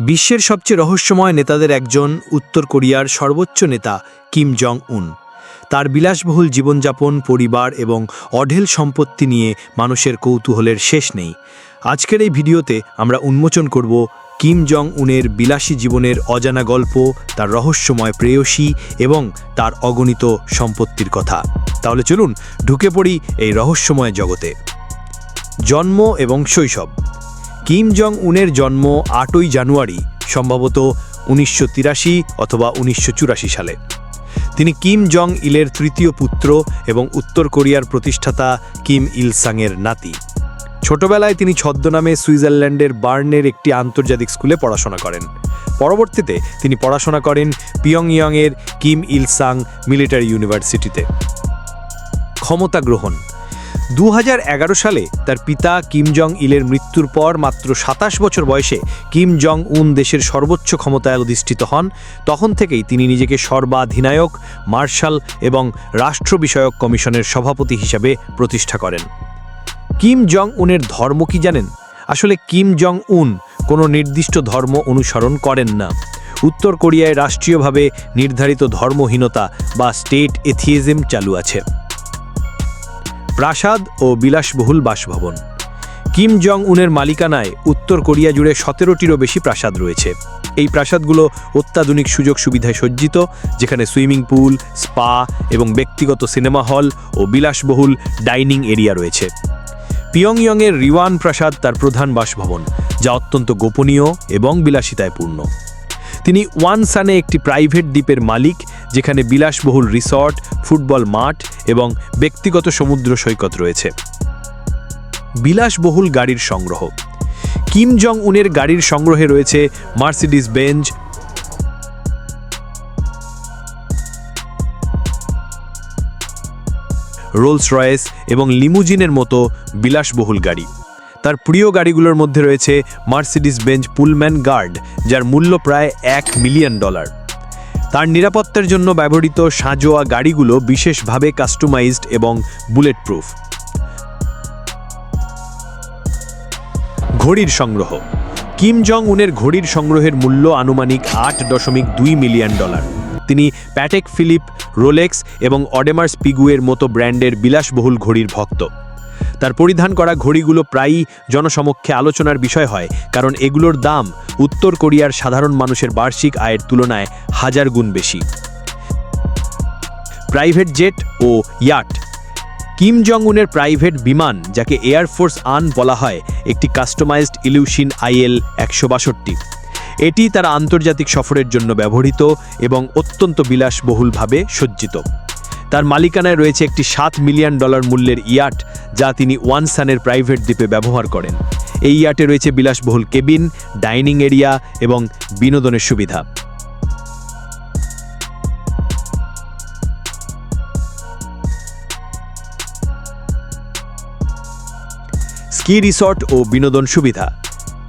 বিশ্বের সবচেয়ে রহস্যময় নেতাদের একজন উত্তর কোরিয়ার সর্বোচ্চ নেতা কিম জং উন তার বিলাসবহুল জীবনযাপন, পরিবার এবং অঢেল সম্পত্তি নিয়ে মানুষের কৌতূহলের শেষ নেই। আজকের এই ভিডিওতে আমরা উন্মোচন করব কিম জং উনের বিলাসী জীবনের অজানা গল্প, তার রহস্যময় প্রেয়সী এবং তার অগণিত সম্পত্তির কথা। তাহলে চলুন ঢুকে পড়ি এই রহস্যময় জগতে। জন্ম এবং শৈশব। কিম জং উনের জন্ম আটই জানুয়ারি, সম্ভবত উনিশশো তিরাশি অথবা উনিশশো চুরাশি সালে। তিনি কিম জং ইলের তৃতীয় পুত্র এবং উত্তর কোরিয়ার প্রতিষ্ঠাতা কিম ইল সাংয়ের নাতি। ছোটবেলায় তিনি ছদ্মনামে সুইজারল্যান্ডের বার্নের একটি আন্তর্জাতিক স্কুলে পড়াশোনা করেন। পরবর্তীতে তিনি পড়াশোনা করেন পিয়ংইয়ংয়ের কিম ইল সাং মিলিটারি ইউনিভার্সিটিতে। ক্ষমতা গ্রহণ দু হাজার এগারো সালে তার পিতা কিম জং ইলের মৃত্যুর পর মাত্র সাতাশ বছর বয়সে কিম জং উন দেশের সর্বোচ্চ ক্ষমতায় অধিষ্ঠিত হন। তখন থেকেই তিনি নিজেকে সর্বাধিনায়ক, মার্শাল এবং রাষ্ট্র বিষয়ক কমিশনের সভাপতি হিসাবে প্রতিষ্ঠা করেন। কিম জং উনের ধর্ম কি জানেন? আসলে কিম জং উন কোনো নির্দিষ্ট ধর্ম অনুসরণ করেন না। উত্তর কোরিয়ায় রাষ্ট্রীয়ভাবে নির্ধারিত ধর্মহীনতা বা স্টেট এথিয়েজম চালু আছে। প্রাসাদ ও বিলাসবহুল বাসভবন। কিম জং উনের মালিকানায় উত্তর কোরিয়া জুড়ে সতেরোটিরও বেশি প্রাসাদ রয়েছে। এই প্রাসাদগুলো অত্যাধুনিক সুযোগ সুবিধায় সজ্জিত, যেখানে সুইমিং পুল, স্পা এবং ব্যক্তিগত সিনেমা হল ও বিলাসবহুল ডাইনিং এরিয়া রয়েছে। পিয়ংইয়ংয়ের রিওয়ান প্রাসাদ তার প্রধান বাসভবন, যা অত্যন্ত গোপনীয় এবং বিলাসিতায় পূর্ণ তিনি ওয়ান সানে একটি প্রাইভেট দ্বীপের মালিক যেখানে বিলাসবহুল রিসর্ট, ফুটবল মাঠ এবং ব্যক্তিগত সমুদ্র সৈকত রয়েছে। বিলাসবহুল গাড়ির সংগ্রহ। কিম জং উনের গাড়ির সংগ্রহে রয়েছে মার্সিডিস বেঞ্জ রোলস রয়েস এবং লিমুজিনের মতো বিলাসবহুল গাড়ি। তার প্রিয় গাড়িগুলোর মধ্যে রয়েছে মার্সিডিস বেঞ্জ পুলম্যান গার্ড, যার মূল্য প্রায় এক মিলিয়ন ডলার। তার নিরাপত্তার জন্য ব্যবহৃত সাঁজোয়া গাড়িগুলো বিশেষভাবে কাস্টমাইজড এবং বুলেট প্রুফ ঘড়ির সংগ্রহ। কিম জং উনের ঘড়ির সংগ্রহের মূল্য আনুমানিক আট দশমিক দুই মিলিয়ন ডলার। তিনি প্যাটেক ফিলিপ রোলেক্স এবং অডেমার স্পিগুয়ের মতো ব্র্যান্ডের বিলাসবহুল ঘড়ির ভক্ত। তার পরিধান করা ঘড়িগুলো প্রায়ই জনসমক্ষে আলোচনার বিষয় হয়, কারণ এগুলোর দাম উত্তর কোরিয়ার সাধারণ মানুষের বার্ষিক আয়ের তুলনায় হাজার গুণ বেশি। প্রাইভেট জেট ও ইয়াট। কিম জং উনের প্রাইভেট বিমান, যাকে এয়ারফোর্স আন বলা হয়, একটি কাস্টমাইজড ইলিউশিন আইএল একশো বাষট্টি। এটি তার আন্তর্জাতিক সফরের জন্য ব্যবহৃত এবং অত্যন্ত বিলাসবহুলভাবে সজ্জিত। তার মালিকানায় রয়েছে একটি সাত মিলিয়ন ডলার মূল্যের ইয়াট, যা তিনি ওয়ান সানের প্রাইভেট দ্বীপে ব্যবহার করেন। এই ইয়াটে রয়েছে বিলাসবহুল কেবিন, ডাইনিং এরিয়া এবং বিনোদনের সুবিধা। স্কি রিসর্ট ও বিনোদন সুবিধা।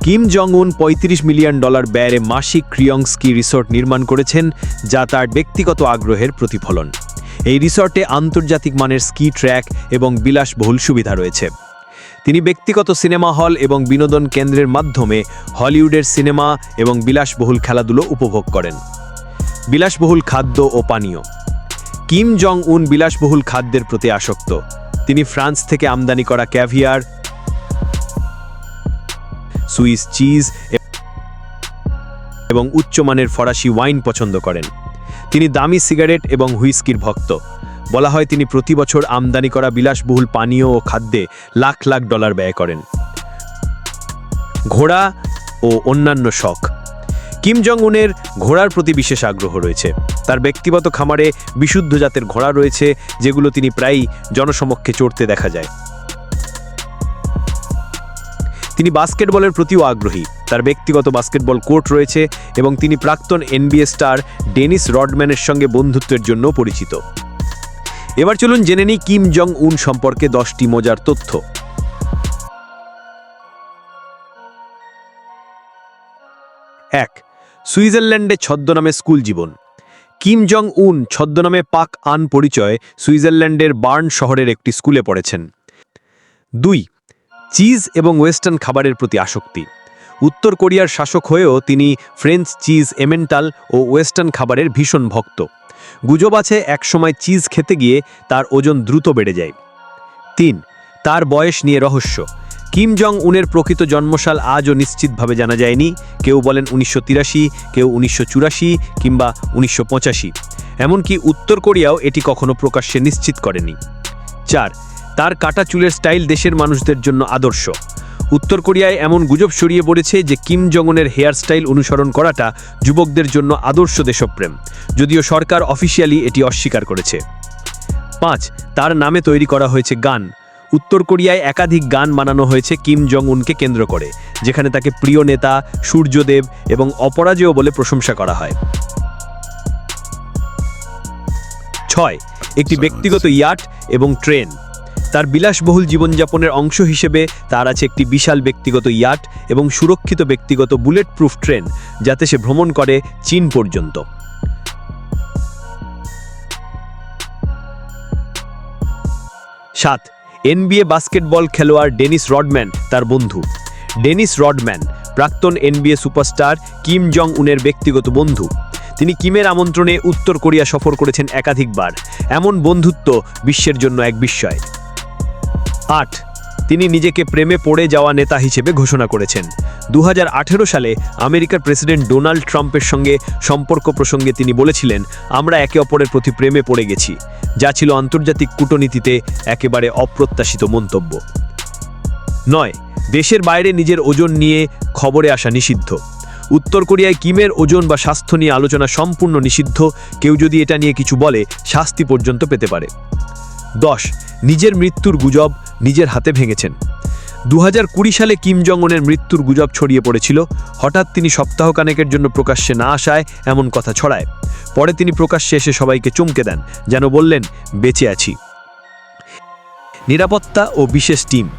কিম জং উন পঁয়ত্রিশ মিলিয়ন ডলার ব্যয়ে মাসিক ক্রিয়ং স্কি রিসর্ট নির্মাণ করেছেন, যা তার ব্যক্তিগত আগ্রহের প্রতিফলন। এই রিসর্টে আন্তর্জাতিক মানের স্কি ট্র্যাক এবং বিলাসবহুল সুবিধা রয়েছে। তিনি ব্যক্তিগত সিনেমা হল এবং বিনোদন কেন্দ্রের মাধ্যমে হলিউডের সিনেমা এবং বিলাসবহুল খেলাধুলো উপভোগ করেন। বিলাসবহুল খাদ্য ও পানীয়। কিম জং উন বিলাসবহুল খাদ্যের প্রতি আসক্ত। তিনি ফ্রান্স থেকে আমদানি করা ক্যাভিয়ার, সুইস চিজ এবং উচ্চমানের ফরাসি ওয়াইন পছন্দ করেন। তিনি দামি সিগারেট এবং হুইস্কির ভক্ত। বলা হয় তিনি প্রতি বছর আমদানি করা বিলাসবহুল পানীয় ও খাদ্যে লাখ লাখ ডলার ব্যয় করেন। ঘোড়া ও অন্যান্য শখ। কিম জং উনের ঘোড়ার প্রতি বিশেষ আগ্রহ রয়েছে। তার ব্যক্তিগত খামারে বিশুদ্ধ জাতের ঘোড়া রয়েছে, যেগুলো তিনি প্রায়ই জনসমক্ষে চড়তে দেখা যায়। তিনি বাস্কেটবলের প্রতিও আগ্রহী। তার ব্যক্তিগত বাস্কেটবল কোর্ট রয়েছে এবং তিনি প্রাক্তন এনবিএ স্টার ডেনিস রডম্যানের সঙ্গে বন্ধুত্বের জন্য পরিচিত। এবার চলুন জেনে নিই কিম জং উন সম্পর্কে দশটি মজার তথ্য। এক, সুইজারল্যান্ডে ছদ্মনামে স্কুল জীবন। কিম জং উন ছদ্মনামে পাক আন পরিচয় সুইজারল্যান্ডের বার্ন শহরের একটি স্কুলে পড়েছেন। দুই চিজ এবং ওয়েস্টার্ন খাবারের প্রতি আসক্তি। উত্তর কোরিয়ার শাসক হয়েও তিনি ফ্রেঞ্চ চিজ এমেন্টাল ও ওয়েস্টার্ন খাবারের ভীষণ ভক্ত। গুজব আছে একসময় চিজ খেতে গিয়ে তার ওজন দ্রুত বেড়ে যায়। তিন, তার বয়স নিয়ে রহস্য। কিম জং উনের প্রকৃত জন্মসাল আজও নিশ্চিতভাবে জানা যায়নি। কেউ বলেন উনিশশো তিরাশি, কেউ উনিশশো চুরাশি কিংবা উনিশশো পঁচাশি। এমনকি উত্তর কোরিয়াও এটি কখনো প্রকাশ্যে নিশ্চিত করেনি। চার তার কাটা চুলের স্টাইল দেশের মানুষদের জন্য আদর্শ। উত্তর কোরিয়ায় এমন গুজব ছড়িয়ে পড়েছে যে কিম জংনের হেয়ার স্টাইল অনুসরণ করাটা যুবকদের জন্য আদর্শ দেশপ্রেম যদিও সরকার অফিসিয়ালি এটি অস্বীকার করেছে। পাঁচ তার নামে তৈরি করা হয়েছে গান। উত্তর কোরিয়ায় একাধিক গান বানানো হয়েছে কিম জং উনকে কেন্দ্র করে যেখানে তাকে প্রিয় নেতা সূর্যদেব এবং অপরাজেয় বলে প্রশংসা করা হয়। ছয় একটি ব্যক্তিগত ইয়াট এবং ট্রেন। তার বিলাসবহুল জীবনযাপনের অংশ হিসেবে তার আছে একটি বিশাল ব্যক্তিগত ইয়াট এবং সুরক্ষিত ব্যক্তিগত বুলেট প্রুফ ট্রেন, যাতে সে ভ্রমণ করে চীন পর্যন্ত। সাত, এনবিএ বাস্কেটবল খেলোয়াড় ডেনিস রডম্যান, তার বন্ধু। ডেনিস রডম্যান, প্রাক্তন এনবিএ সুপারস্টার কিম জং উনের ব্যক্তিগত বন্ধু। তিনি কিমের আমন্ত্রণে উত্তর কোরিয়া সফর করেছেন একাধিকবার। এমন বন্ধুত্ব বিশ্বের জন্য এক বিস্ময়। আট। তিনি নিজেকে প্রেমে পড়ে যাওয়া নেতা হিসেবে ঘোষণা করেছেন। দু হাজার আঠেরো সালে আমেরিকার প্রেসিডেন্ট ডোনাল্ড ট্রাম্পের সঙ্গে সম্পর্ক প্রসঙ্গে তিনি বলেছিলেন, আমরা একে অপরের প্রতি প্রেমে পড়ে গেছি। যা ছিল আন্তর্জাতিক কূটনীতিতে একেবারে অপ্রত্যাশিত মন্তব্য। নয়, দেশের বাইরে নিজের ওজন নিয়ে খবরে আসা নিষিদ্ধ। উত্তর কোরিয়ায় কিমের ওজন বা স্বাস্থ্য নিয়ে আলোচনা সম্পূর্ণ নিষিদ্ধ। কেউ যদি এটা নিয়ে কিছু বলে, শাস্তি পর্যন্ত পেতে পারে। দশ, নিজের মৃত্যুর গুজব নিজের হাতে ভেঙেছেন। দু হাজার কুড়ি সালে কিম জংনের মৃত্যুর গুজব ছড়িয়ে পড়েছিল। হঠাৎ তিনি সপ্তাহখানেকের জন্য প্রকাশ্যে না আসায় এমন কথা ছড়ায়। পরে তিনি প্রকাশ্যে এসে সবাইকে চমকে দেন, যেন বললেন, বেঁচে আছি। নিরাপত্তা ও বিশেষ টিম।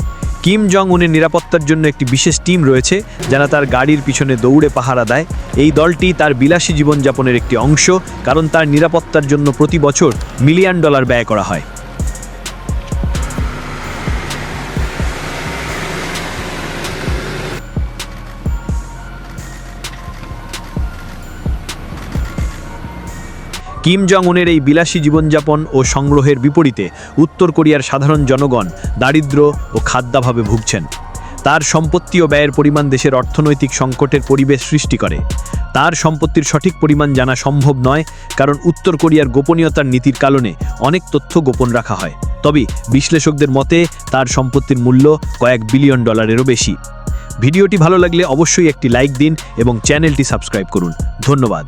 কিম জং উনের নিরাপত্তার জন্য একটি বিশেষ টিম রয়েছে, যারা তার গাড়ির পিছনে দৌড়ে পাহারা দেয়। এই দলটি তার বিলাসী জীবনযাপনের একটি অংশ, কারণ তার নিরাপত্তার জন্য প্রতি বছর মিলিয়ন ডলার ব্যয় করা হয়। কিম জং উনের এই বিলাসী জীবনযাপন ও সংগ্রহের বিপরীতে উত্তর কোরিয়ার সাধারণ জনগণ দারিদ্র ও খাদ্যাভাবে ভুগছেন। তার সম্পত্তি ও ব্যয়ের পরিমাণ দেশের অর্থনৈতিক সংকটের পরিবেশ সৃষ্টি করে। তার সম্পত্তির সঠিক পরিমাণ জানা সম্ভব নয়, কারণ উত্তর কোরিয়ার গোপনীয়তার নীতির কারণে অনেক তথ্য গোপন রাখা হয়। তবে বিশ্লেষকদের মতে, তার সম্পত্তির মূল্য কয়েক বিলিয়ন ডলারেরও বেশি। ভিডিওটি ভালো লাগলে অবশ্যই একটি লাইক দিন এবং চ্যানেলটি সাবস্ক্রাইব করুন। ধন্যবাদ।